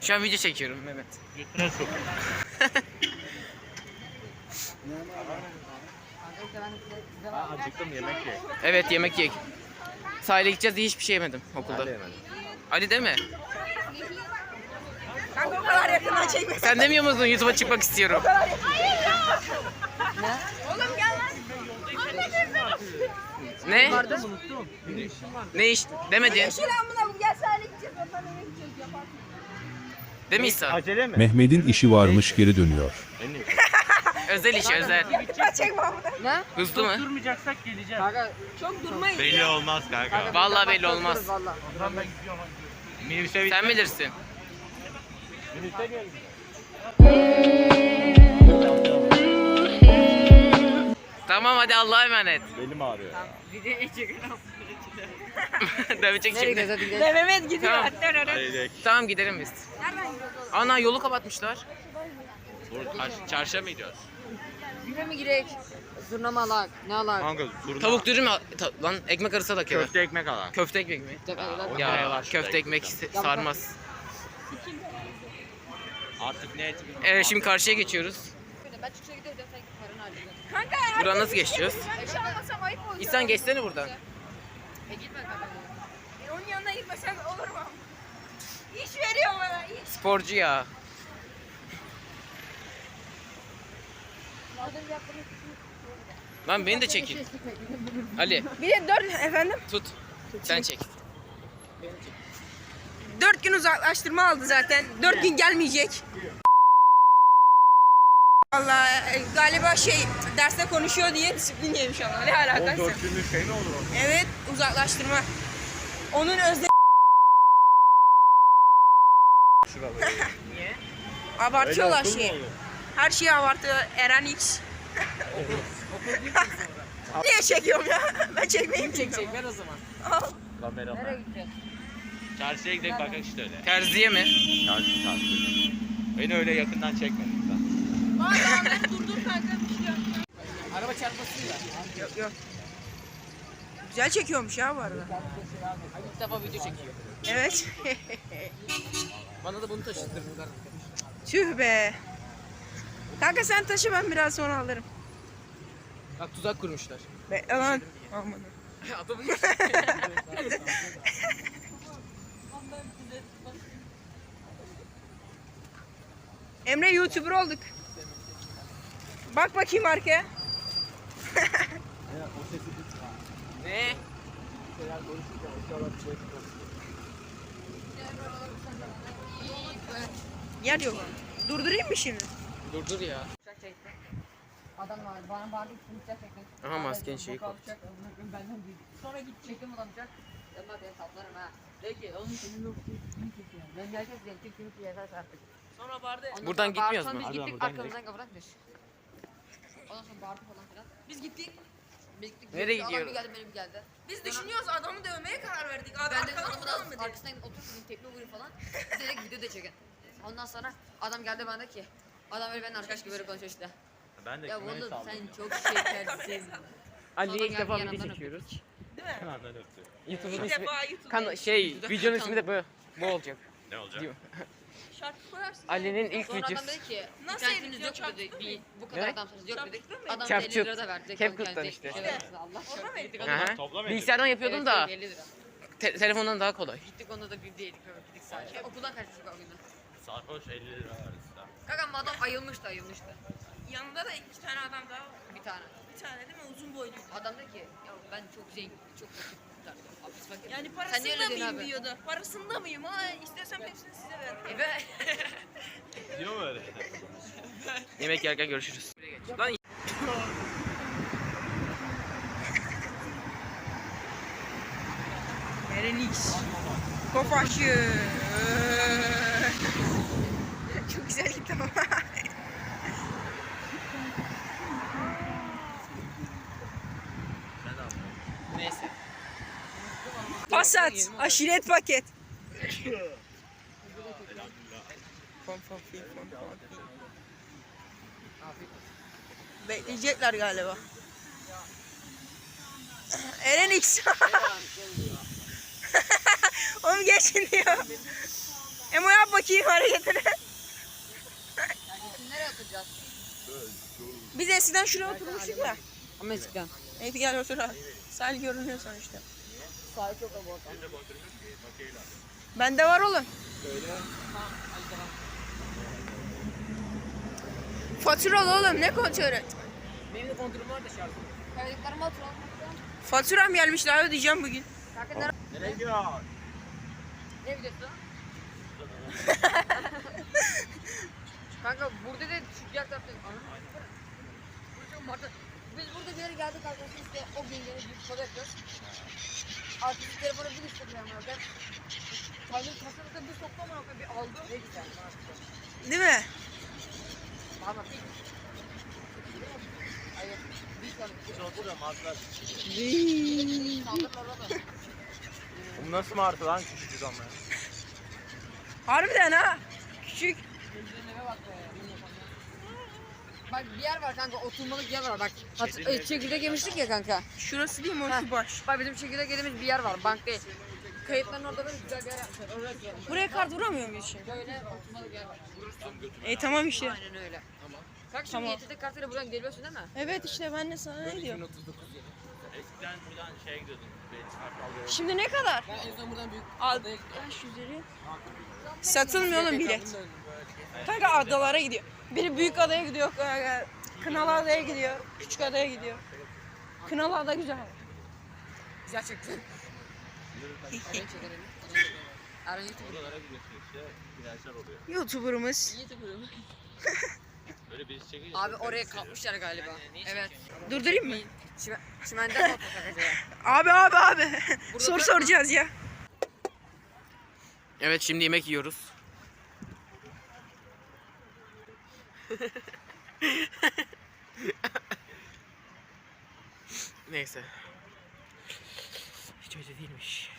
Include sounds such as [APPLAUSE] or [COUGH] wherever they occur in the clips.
Şu an video çekiyorum Mehmet. Götüne sok. Acıktım yemek ye. Evet yemek yiyek. Sahile gideceğiz diye hiçbir şey yemedim okulda. Ali değil mi? Kanka o kadar yakından çekme. Sen demiyor musun YouTube'a çıkmak istiyorum? Oğlum gel lan. Ne? Ne iş? Demedin. Değil mi İhsan? Acele mi? Mehmet'in işi varmış geri dönüyor. [LAUGHS] Özel iş özel. Hızlı mı? Durmayacaksak geleceğim. Kanka Çok durmayın. Belli olmaz kanka. Vallahi belli olmaz. Minibüse Sen bilirsin. Minibüse gel. Tamam hadi Allah'a emanet. Belim ağrıyor. [LAUGHS] Dövecek Nereye gidiyoruz şimdi. hadi gidelim. Mehmet gidiyor. Tamam. Gidelim. Tamam gidelim biz. Nereden gidiyoruz? Ana yolu kapatmışlar. Çarşıya mı gidiyoruz? Güne mi girek? Zurna mı alak? Ne alak? Kanka zurna. Tavuk dürüm al- ta- lan ekmek arası da köfte. Köfte ekmek al. Köfte ekmek mi? Tepe öyle. Ya var? köfte ekmek se- sarmaz. Artık ne et Evet şimdi karşıya geçiyoruz. Ben çıkışa gidiyorum sen git paranı harcayacaksın. Kanka Buradan nasıl geçeceğiz? Eşya almasam ayıp olur. İhsan geçsene buradan. E gitme kanka. E, Onun yanına gitmesem olur mu? İş veriyor bana iş. Sporcu ya. Lan beni de çekin. Ali Bir de dört efendim. tut. Sen çek. Dört gün uzaklaştırma aldı zaten. Dört gün gelmeyecek. Valla e, galiba şey derste konuşuyor diye disiplin yemiş ama ne alakası? 14 günlük şey mi olur o? Evet uzaklaştırma. Onun özde Şurada. [LAUGHS] Niye? abartıyorlar Öyle okul mu şeyi. olur? Her şeyi abartıyor Eren X. Niye çekiyorum ya? [LAUGHS] Ben çekmeyeyim Çek çek ver o zaman. Kamera. Nereye gideceğiz? Çarşıya gidelim bakın işte öyle. Terziye mi? Çarşı çarşı. Beni öyle yakından çekme Araba çarpmasın da. Yok yok. Güzel çekiyormuş ya bu arada. İlk defa video çekiyor. Evet. [LAUGHS] Bana da bunu taşıttırdılar. Tüh be. Kanka sen taşı ben biraz sonra alırım. Bak tuzak kurmuşlar. Bekle lan. Aman. [LAUGHS] Adamın [LAUGHS] Emre YouTuber olduk. Bak bakayım arkaya. ne? Yer yok. Durdurayım mı şimdi? Dur dur ya. Uçak çekti. Adam var. Bana bağırdı ki uçak çekti. Aha, maskenin şeyi koyayım, Benden büyük. Sonra git çektim adam uçak. Yanına beni saplarım ha. De ki oğlum senin yok. Ben diye kim kimi yeter artık. Sonra. Ondan Buradan gitmiyoruz bağırdı, mu? Biz gittik arkamızdan kapıdan düş. Ondan sonra bağırdı falan filan. Biz gittik. Biz gittik. Nereye Adam gidiyoruz? bir geldi benim geldi. Biz düşünüyoruz adamı dövmeye karar verdik. Abi Ben de arkadan adamı falan mı da dedik? arkasından oturdum tekme vurayım falan. Dedik video da çekin. Ondan sonra adam geldi bana ki adam öyle benimle arkadaş gibi böyle konuşuyor işte. Ben de Ya kime oğlum sen çok şekersin. [LAUGHS] Ali Sonra ilk defa video çekiyoruz. Kanaldan öptü. YouTube'un İlk ismi... defa YouTube'da. Kan şey, videonun ismi de bu. Bu olacak. Ne olacak? Diyor. Şarkı koyarsın. Ali'nin ilk Sonra adam videosu. dedi ki Nasıl internetiniz yok dedi. Bir, bu kadar Ne? adamsınız yok dedik. Çarptı mı? Adam Capcut. 50 lira da verdi. Capcut'tan işte. Allah Orada mı ona. Toplam edin. Bilgisayardan yapıyordum da 50 lira. te- telefondan daha kolay. Gittik onda da bir değildik. öyle Gittik sadece. Okuldan kaçtık o günden. Sarhoş 50 lira verdi size. Kankam adam ayılmıştı ayılmıştı. Yanında da iki tane adam daha var. Bir tane. Bir tane değil mi? Uzun boylu. Adam dedi ki ya ben çok zengin, çok fakir kurtardım. Abi biz fakir. Yani parasında öyle mıyım abi? diyordu. Parasında mıyım? Ha istersem hepsini size veririm. E be. Diyor mu öyle? [LAUGHS] Yemek yerken görüşürüz. Lan Eren X. Kofaşı. [LAUGHS] Çok güzel gitti ama. Passat. Aşiret paket. Bekleyecekler galiba. Eren X. [LAUGHS] Oğlum geçin diyor. Emo yap bakayım hareketini. Nereye oturacağız? Biz eskiden şuraya oturmuştuk da. Ama eskiden. Evet gel otur abi. Sahil görünüyor sonuçta. Ortam. Bende var oğlum. Faturalı oğlum ne kontrolü? Benim de kontrolüm var da şarjım. Faturam gelmiş daha ödeyeceğim bugün. Kanka nereye? Nereye gidiyor? Ne videosu? [LAUGHS] Kanka burada da çıkacak Martı. Biz burada bir yere geldik arkadaşlar işte o gün yine bir soda yapıyoruz. Artık telefonu bir Instagram varken. Kalbim kasırlıkta bir soktu ama bir aldı. Ne güzel. Değil mi? Ama bir. Hayır. Bir tane. Oturuyorum atlar. Saldırılar oğlum. Bu nasıl martı lan küçücük ama. Harbiden ha. Küçük. Gözlerine bak be. Bak bir yer var kanka oturmalık yer var bak. Hat e, çekirdek yemiştik ya kanka. Şurası değil mi o Ha. şu baş? Bak bizim çekirdek yediğimiz bir yer var bank değil. Kayıtların orada böyle güzel bir yer yapmışlar. Oraya. Buraya kart vuramıyor muyuz şimdi? Böyle oturmalık yer var. E tamam işte. Aynen öyle. Bak şimdi Tamam. YTT kartıyla buradan geliyorsun değil mi? Evet işte ben de sana ne diyorum. Eskiden buradan şeye gidiyordum. Şimdi ne kadar? Ben en son buradan büyük Al. 500 lira. Satılmıyor oğlum bilet. Kanka adalara gidiyor. Biri büyük adaya gidiyor. e, Kınalı adaya gidiyor. Küçük adaya gidiyor. Kınalı ada güzel. Güzel çekti. Orayı çekelim. Erhan YouTuber. Buralara gidiyorsun işte virajlar oluyor. Youtuber'ımız. YouTuber. [LAUGHS] Böyle birisi çekince. Abi oraya kalkmışlar galiba. Evet. Durdurayım mı? Çimen, çimenden mi? [LAUGHS] Abi abi abi. Burada Soru soracağız ya. Evet şimdi yemek yiyoruz. [LAUGHS] Neyse. Hiç öyle değilmiş.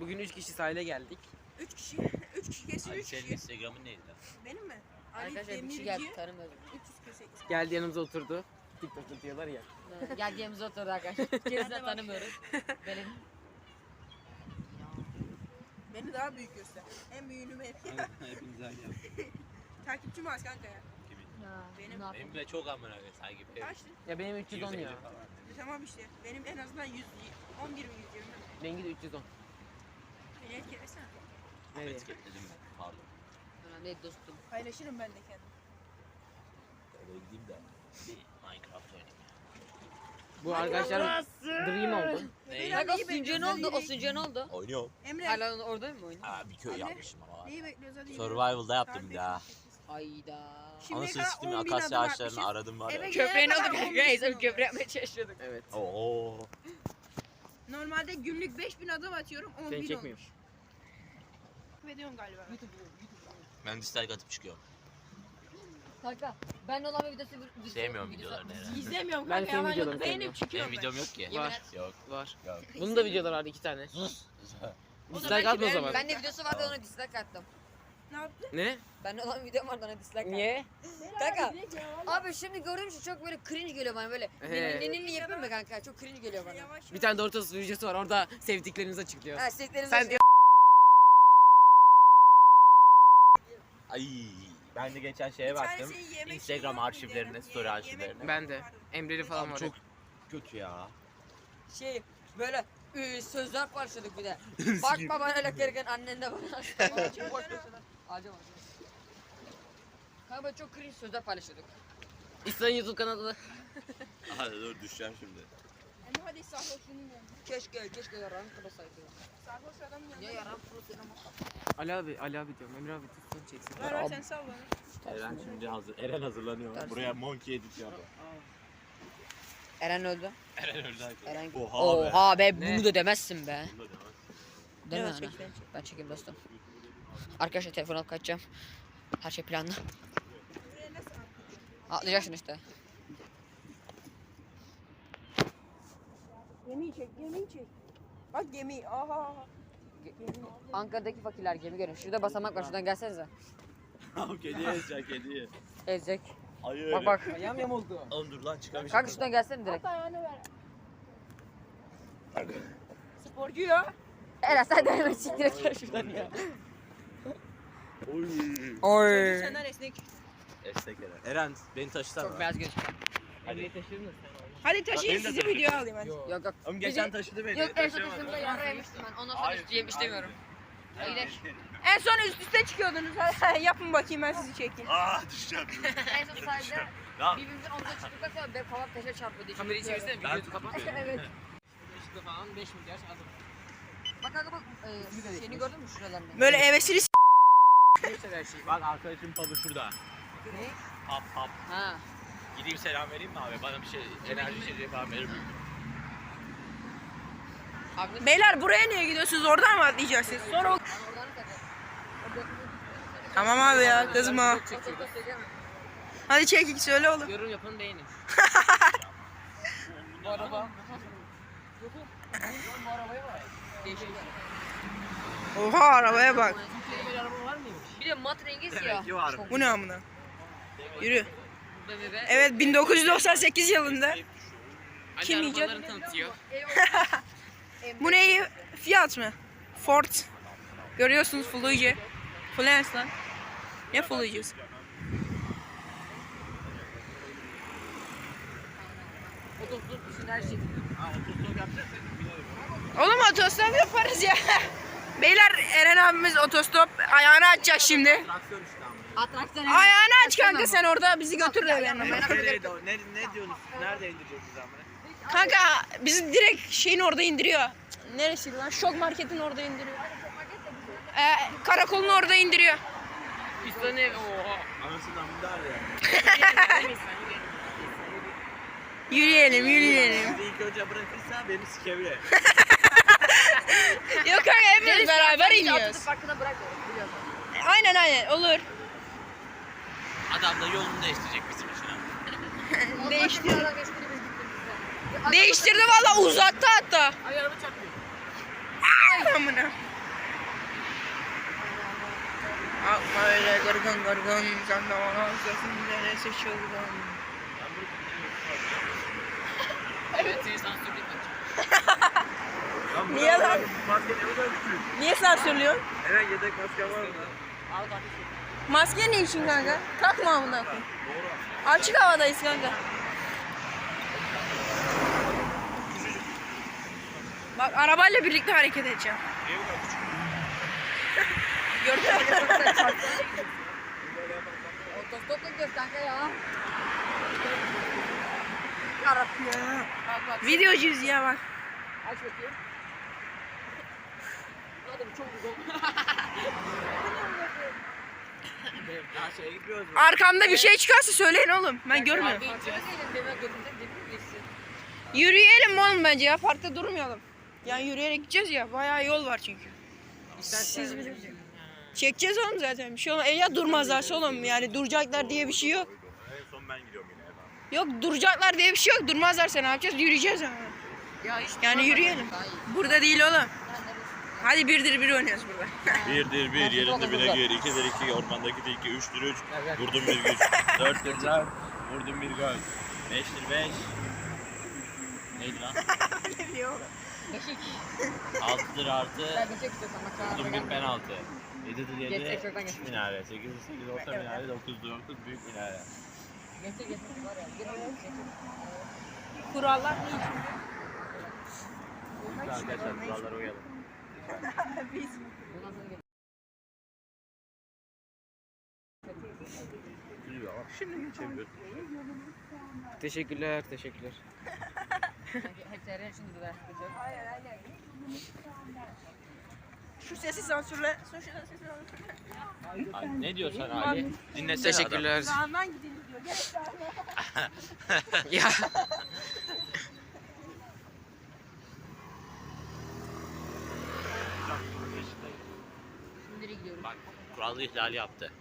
Bugün 3 kişi sahile geldik. 3 kişi. [LAUGHS] 3 kişi kesin 3 Senin kişi. Instagram'ın neydi? Benim mi? Ali Arkadaşlar bir Demirci. kişi geldi tanımıyorum. 348. Geldi yanımıza oturdu. TikTok'ta diyorlar ya. Geldiğimiz oturdu arkadaşlar. [LAUGHS] Gerisinden tanımıyoruz. Benim. [LAUGHS] Beni daha büyük göster. En büyüğünü ben. Hepiniz aynı Takipçim az kanka ya. Benim- Ne yapayım? Benim de çok amına koyayım sanki. Kaçtı? Ya benim 310 ya. Tamam işte. Benim en azından 100, 11 mi 120 mi? Bengi de 310. Beni etkilesene. Nereye? Etiketledim pardon. Önemli dostum. Paylaşırım ben de kendim. Öyle gideyim de bir Minecraft oynayayım. Bu arkadaşlar Dream oldu. Neyi? Bak o Sunca ne oldu? O Sunca ne oldu? Oynuyorum. Emre. Hala orada mı oynuyor? Aa bir köy Anne. yapmışım ama. Neyi bekliyoruz hadi. Survival'da yaptım bir daha. Hayda. 10 bin akasya ağaçlarını aradım var ya. Ne gelene oldu kadar 10 kanka? adım köprü yapmaya çalışıyorduk. Evet. Oo. Normalde günlük 5000 adım atıyorum 10 Seni bin çekmiyorum. olmuş. Ediyorum galiba. Ben dislike atıp çıkıyorum. Kanka ben olan bir videosu bir Sevmiyorum videosu- videolarını ya. İzlemiyorum Ben kanka senin yalan videolarını. Beğenip sevmiyorum. çıkıyorum Benim ben. videom yok ki. Yemin Var. et. Yok. Var. Yok. Bunun da videoları vardı iki tane. O da Dislike belki atma o zaman. Ben de videosu vardı ona dislike attım. Ne yaptın? Ne? Ben olan videom vardı ona dislike attım. Niye? Kanka abi şimdi gördüğüm şey çok böyle cringe geliyor bana böyle. He. Ninni yapayım mı kanka? Çok cringe geliyor bana. Yavaş Bir tane Doritos videosu var orada sevdiklerinizi açıklıyor. Ha sevdiklerinizi Sen diyor. Ay. Ben de geçen şeye Bir baktım. Instagram arşivlerine, story arşivlerine. Ben de. Emre'li falan var. Çok kötü ya. şey böyle ıı, sözler paylaşıyorduk bir de. [LAUGHS] Bakma bana öyle kırgın annen de bana. [LAUGHS] Acaba. Kanka çok cringe sözler paylaşıyorduk. İsa'nın YouTube kanalı. Hadi dur düşeceğim şimdi. Ama hadi sarhoşunun yanına. Keşke keşke yaran kırılsaydı. Sarhoş adamın yanına. Niye yaran ama? Ali abi, Ali abi diyorum. Emre abi tutsun çeksin. Ver ver sen sal bana. Eren şimdi hazır. Eren hazırlanıyor. Dersin. Buraya monkey edit yapıyor. Eren öldü. Eren öldü arkadaşlar. Eren Oha, Oha be, Ne? bunu da demezsin be. Bunu da demez. Değil mi Evet, ana? çek, ben çek. Ben çekeyim dostum. Arkadaşlar telefon alıp kaçacağım. Her şey planlı. Atlayacaksın işte. Gemiyi çek, gemiyi çek. Bak gemi, aha. Ankara'daki fakirler gemi görün. Şurada basamak var. Şuradan gelsenize. Tamam kediye ezecek kediye. Ezecek. Hayır. Bak bak. Ayağım yamuldu. Oğlum dur lan çıkamayacağım. Kanka şuradan gelsene direkt. ayağını ver. Sporcu ya. Eren sen de hemen et gel şuradan ya. Oy. Senden esnek. Esnek Eren. Eren beni taşısana. Çok beyaz gözüküyor. Hadi. Emre'yi taşırdın da sen Hadi taşıyın sizi video alayım hadi. Yok. Yok. Oğlum geçen taşıdı beni. Yok en son taşımda yara yemiştim ben. Ondan sonra Hayır, hiç yem istemiyorum. hayır. Gidelim. En son üst üste çıkıyordunuz. [LAUGHS] Yapın bakayım ben sizi çekeyim. Aa düşeceğim. [LAUGHS] En son Lan. birbirimizin omzuna çıktıktan sonra kafam taşa çarpıyordu. Kamerayı çevirsene Ben videoyu kapat. evet. Işıkta falan 5 milyar aldım. Bak kanka bak e, şeyini gördün mü şuralarını? Böyle evesini Neyse her şeyi. Bak arkadaşım pub'u şurada. Ne? Pub pub. Ha. Gideyim selam vereyim mi abi? Bana bir şey enerji içeceği falan verir mi? Abi Beyler buraya niye gidiyorsunuz? Oradan mı atlayacaksınız? Sonra o... Tamam abi ya kızma. Hadi çek söyle oğlum. Yorum yapın beğenin. Bu araba. Oha arabaya bak. De mat rengi siyah. ki var. Bu ne amına? Yürü. BMW. Evet 1998 yılında. Kim Anne yiyecek? tanıtıyor. [LAUGHS] Bu ne? Fiyat mı? Ford. Görüyorsunuz Fluence. Fluence lan. Ne Fluence'si? Otostop dışında her şey. Oğlum otostop yaparız ya. [LAUGHS] Beyler Eren abimiz otostop ayağını açacak şimdi. Traktör işte ama. Atraksiyon. Ayağını aç kanka sen orada bizi götür de benim. Nereye doğru? Ne, ne diyorsunuz? Nerede indireceğiz biz amına? Kanka bizi direkt şeyin orada indiriyor. Neresi lan? Şok marketin orada indiriyor. Ee, karakolun orada indiriyor. Pistan ev. Oha. Anasından bu dar ya. Yürüyelim yürüyelim. Sizi ilk önce bırakırsa beni sikebilir. [LAUGHS] Yok kanka hepimiz beraber iniyoruz. Atatürk Parkı'na bırak biliyorsun. Aynen aynen olur. Adam da yolunu değiştirecek bizim için ha. [LAUGHS] Değiştir. Değiştirdi valla uzattı hatta. Ay araba çarpıyor. Amına. Akma öyle gırgın gırgın sen de bana sözün neresi çılgın. Evet seni sansürleyip bu [LAUGHS] Niye lan? Maske ne kadar küçük. Niye sansürlüyorsun? Eren yedek maske var mı? Al kardeşim. Maske ne için kanka? Takma amına koyayım. Açık havadayız kanka. Bak arabayla birlikte hareket edeceğim. Niye bu kadar küçük? Gördün mü? [LAUGHS] Otostopla gidiyoruz kanka ya. Yarabbim ya. Videocuyuz ya bak. Aç bakayım. Hadi bu çok güzel. [LAUGHS] Daha şeye gitmiyoruz mu? Arkamda bir şey çıkarsa söyleyin oğlum. Ben görmüyorum. Abi deme dibim geçsin. Yürüyelim oğlum bence ya. Parkta durmayalım. Yani yürüyerek gideceğiz ya. Bayağı yol var çünkü. Siz bilirsiniz. Çekeceğiz oğlum zaten. Bir şey olmaz. E ya durmazlarsa oğlum. Yani duracaklar diye bir şey yok. En son ben gidiyorum yine. Yok duracaklar diye bir şey yok. Durmazlarsa ne yapacağız? Yürüyeceğiz ama. Ya hiç Yani yürüyelim. Burada değil oğlum. Hadi birdir bir oynuyoruz burada. Birdir [LAUGHS] bir yerinde bire gir, ikidir iki, ormandaki tilki, üçtür üç, vurdum bir güç, dörttür [LAUGHS] dört, vurdum bir göz, beştir beş. Neydi lan? Beşik. Altıdır artı, Ben geçecek istiyorsan bak sana. vurdum bir penaltı. Yedidir yedi, Geçecek, şuradan küçük geçecek. minare, sekizdir sekiz, orta minare, dokuzdur dokuz, büyük minare. Geçecek. Kurallar ne için? Arkadaşlar kurallara uyalım. Şimdi geçebiliyoruz. Teşekkürler, teşekkürler. Hepsi şimdi bir ders yapacak. Şu sesi sansürle. Şu sesi sansürle. Ay, ne diyorsun Ali? Dinlesene adam. Teşekkürler. Sağından gidelim diyor. Gerek [LAUGHS] ya. Şimdi gidiyoruz. Bak kural ihlali yaptı.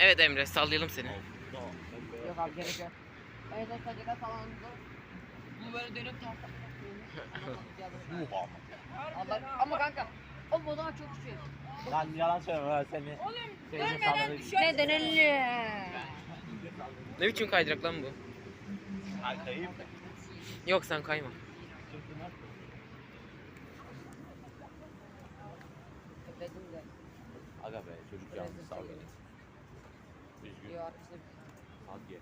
Evet Emre sallayalım seni. Yok abi gerek yok. Son sadece salonunda bu böyle dönüp tartışmak Allah ama kanka O zaman çok şey. Lan yalan söyleme ben seni. Ölmeden Ne deneli? Ne biçim kaydırak lan bu? Arkayı Yok sen kayma. Aga be çocuk yalnız sağ ol. Üzgün. Bir arkadaşlar Hadi.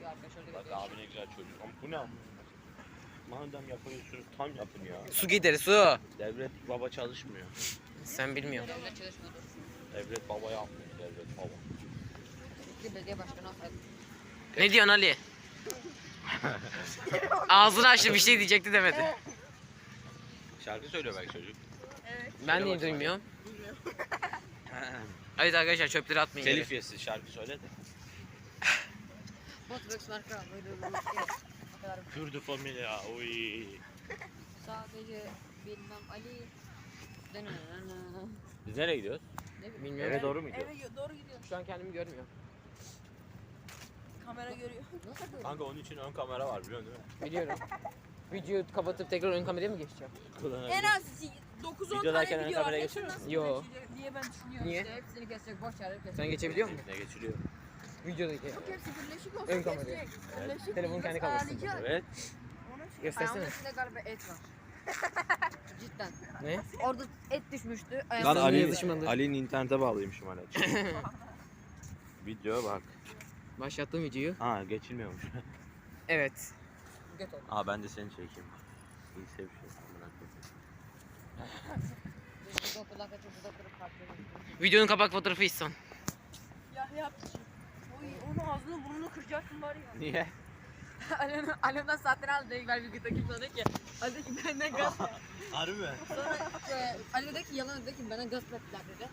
bir arkadaşlar da Bak abi ne güzel çocuk. Ama bu ne ama? Madem yapıyorsunuz tam yapın ya. Su gideri su. Devlet baba çalışmıyor. Sen bilmiyorsun. Devlet çalışmıyordu. Devlet baba yapmıyor. Devlet baba. Belediye başkanı. Ne diyorsun Ali? [LAUGHS] Ağzını açtı bir şey diyecekti demedi. Şarkı söylüyor belki çocuk. Ben niye duymuyorum? [LAUGHS] Evet arkadaşlar çöpleri atmayın Telif yesin şarkı söyle de. Botox marka böyle. Kürdü familya. Oy. Sadece bilmem Ali. Biz nereye gidiyoruz? Bilmiyorum. Eve doğru mu gidiyoruz? Eve doğru gidiyor. Şu an kendimi görmüyorum. Kamera görüyor. Kanka onun için ön kamera var biliyorsun değil mi? Biliyorum. Videoyu kapatıp tekrar ön kameraya mı geçeceğim? En az 9-10 Videodayken tane ön video var. kameraya Hepsini geçiyor nasıl Yo. geçecek diye ben düşünüyorum. Niye? İşte hepsini kesecek boş yer kesecek. Sen geçebiliyor musun? Ne geçiriyor? Videodaki. Yok hepsi birleşik olsun Ön kameraya. geçecek. Birleşik Telefonun kendi kamerası. Evet. Şey- Göstersene. Ayağımın içinde galiba et var. [LAUGHS] Cidden. Ne? Orada et düşmüştü. Lan Ayağımın Ali, yazışmalı. Ali'nin internete bağlıymışım [LAUGHS] hala. Video bak. Başlattığım videoyu. Ha geçilmiyormuş. [LAUGHS] Evet. göt oldu. Aa ben de seni çekeyim. İyi sev şey. Amına koyayım. Videonun kapak fotoğrafı İhsan. Ya yap. Oy onun ağzını burnunu kıracaksın var ya. Niye? [LAUGHS] Alemden, alemden saatler aldı. Ben bir gün takip dedi ki. Ali dedi ki benden gaz. Harbi mi? Sonra e, Ali dedi ki yalan dedi ki bana gaz ettiler dedi.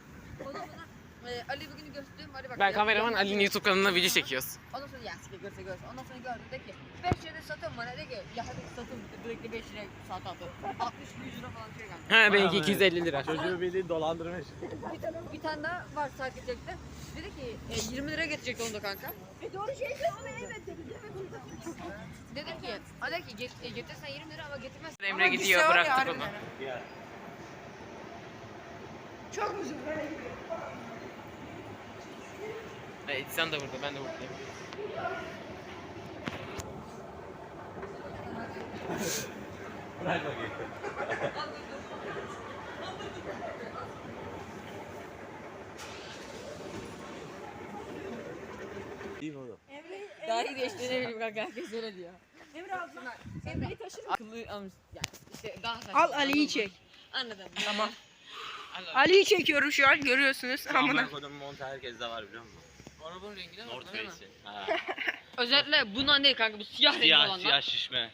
Ondan sonra e, Ali bugünü gösterdim. Ali bak. Ben kameraman Ali'nin dedi. YouTube kanalına video çekiyoruz. Ondan sonra ya siktir görse görse. Ondan sonra gördüm dedi ki 5 lirada satın bana dedi ki ya hadi satın direkt 5 liraya saat aldı. 60 100 lira falan şey geldi. He benimki 250 lira. Çocuğu bildiğin dolandırmış. Bir tane, bir tane daha var saat getirecekti. Dedi ki e, 20 lira getirecekti onu da kanka. E doğru şey söyleme evet dedi. Dedim ki hadi ki get, e, getirsen 20 lira ama getirmezsen. Emre Ama gidiyor var ya bıraktık onu. harbiden. Çok uzun böyle Evet sen de burada ben de buradayım. Bırak bakayım. İyi mi oğlum? Emre, Daha iyi geçti ne bileyim kanka herkes öyle diyor. Emre al. Emre'yi taşır mı? Akıllı almış yani işte daha Al Ali'yi çek. Anladım. Tamam. [LAUGHS] Ali'yi çekiyorum şu an görüyorsunuz. Amına. Amına kodum mont herkeste var biliyor musun? Arabanın rengi ne North Face'i. Ha. [LAUGHS] Özellikle bundan değil kanka bu siyah renkli Siyah olanlar. siyah şişme.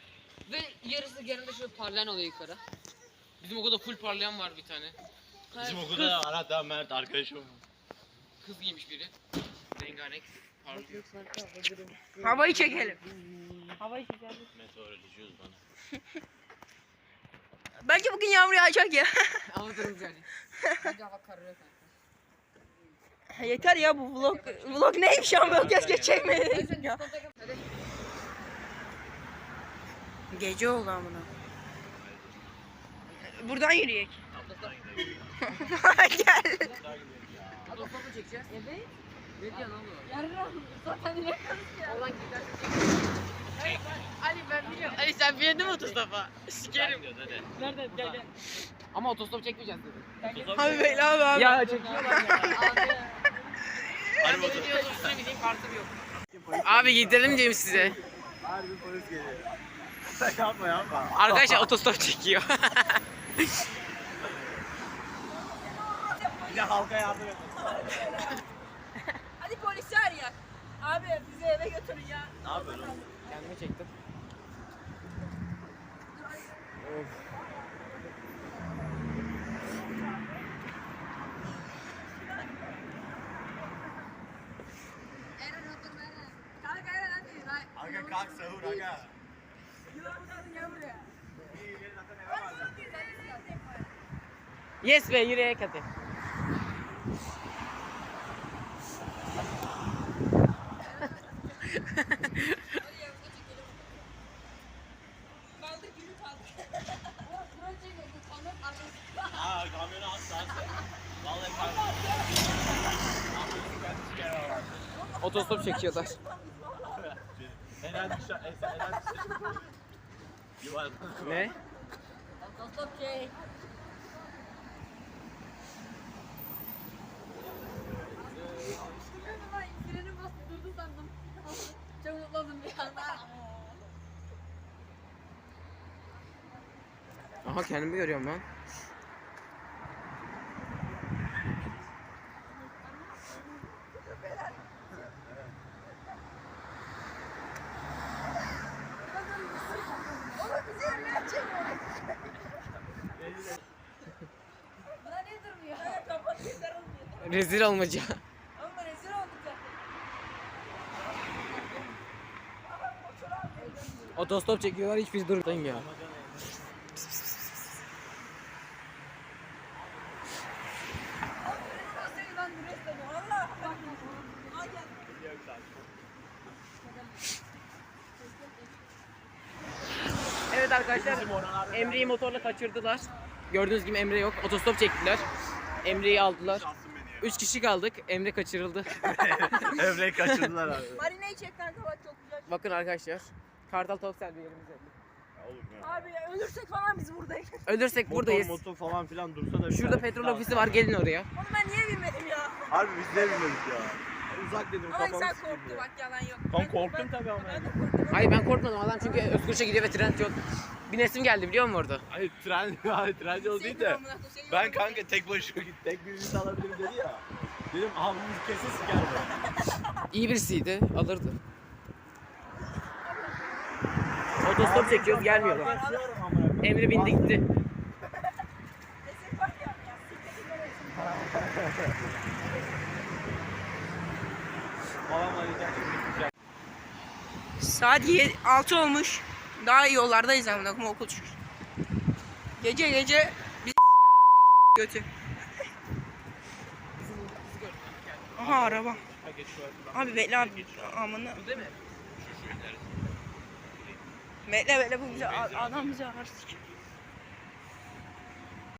Ve yarısı yanında şöyle parlayan oluyor yukarı. Bizim okulda full parlayan var bir tane. Bizim okulda da Arada Mert arkadaşım. Kız giymiş biri. Rengarenk parlıyor. Havayı çekelim. Havayı çekelim. Meteoroloji uzmanı. Bence bugün yağmur yağacak ya. Ama durum yani. [LAUGHS] Bence hava kararıyor kanka. Yeter ya bu vlog. Vlog neymiş ama keşke çekmeyelim Neyse ya. Gece oldu amına. Buradan yürüyek. [LAUGHS] Gel. Otostop mu çekeceğiz? Evet. Ne diyorsun oğlum? Yarın zaten direkt konuşuyor. Oradan gidersin. Ali ben biliyorum. Ali sen beğendin mi otostopa? Sikerim. Nereden gel gel. Ama otostop çekmeyeceğiz dedi. Abi böyle abi abi. Ya çekiyorlar ya. [LAUGHS] Abi. Hadi videoda üstüne bineyim kartım yok. Abi gidelim diyeyim size. Harbi polis geliyor. yapma yapma. Arkadaşlar otostop çekiyor. Bir de halka yardım et. Hadi polisi arayak. Abi bizi eve götürün ya. Ne yapıyorsun? Kendimi çektim. Eren otur Eren. Kanka Eren hadi. Hayır. Aga kalk sahur aga. Yes be yürüyek hadi. Aa kamyonu at lan sen. Vallahi kamyonu. Otostop çekiyorlar. Helal düşer. Helal düşer. Yuvarlak. Ne? Stop şey. Freni bastı durdu sandım. Çok mutlu oldum bir anda. Aha kendimi görüyorum lan. Rezil olmaca. Ama rezil olduk ya. Otostop çekiyorlar hiçbir durmayın ya. Evet arkadaşlar Emre'yi motorla kaçırdılar. Gördüğünüz gibi Emre yok. Otostop çektiler. Emre'yi aldılar. Üç kişi kaldık. Emre kaçırıldı. [LAUGHS] Emre'yi kaçırdılar abi. Marina'yı çek kanka bak çok güzel. Bakın arkadaşlar. Kartal Toksel bir yerimizde. Olur mu? Abi ya, ölürsek falan biz buradayız. Ölürsek buradayız. Motor motor falan filan dursa da Şurada petrol ofisi var gelin oraya. Onu ben niye bilmedim ya? Harbi biz de bilmedik ya. Uzak dedim Ama kafamı sen sikeyim korktu ya. bak yalan yok. Ben- korktun tabii ama. Ben de korktum. Hayır ben korkmadım adam çünkü Özkurş'a gidiyor ve trend yok. Binesim geldi biliyor musun orada? Hayır tren, [LAUGHS] hayır tren yolu değil de. Ben kanka tek başıma git, tek birini de alabilirim dedi ya. Dedim abi bu kesin siker. [LAUGHS] İyi birisiydi alırdı. Otostop çekiyoruz gelmiyorlar. Emre bindi gitti. [LAUGHS] Saat 7, 6 olmuş. Daha yollardayız amına koyayım okul çıkış. Gece gece biz [LAUGHS] götü. Aha araba. Abi bekle abi. Amına. Bekle bekle bu bize adam bize arar.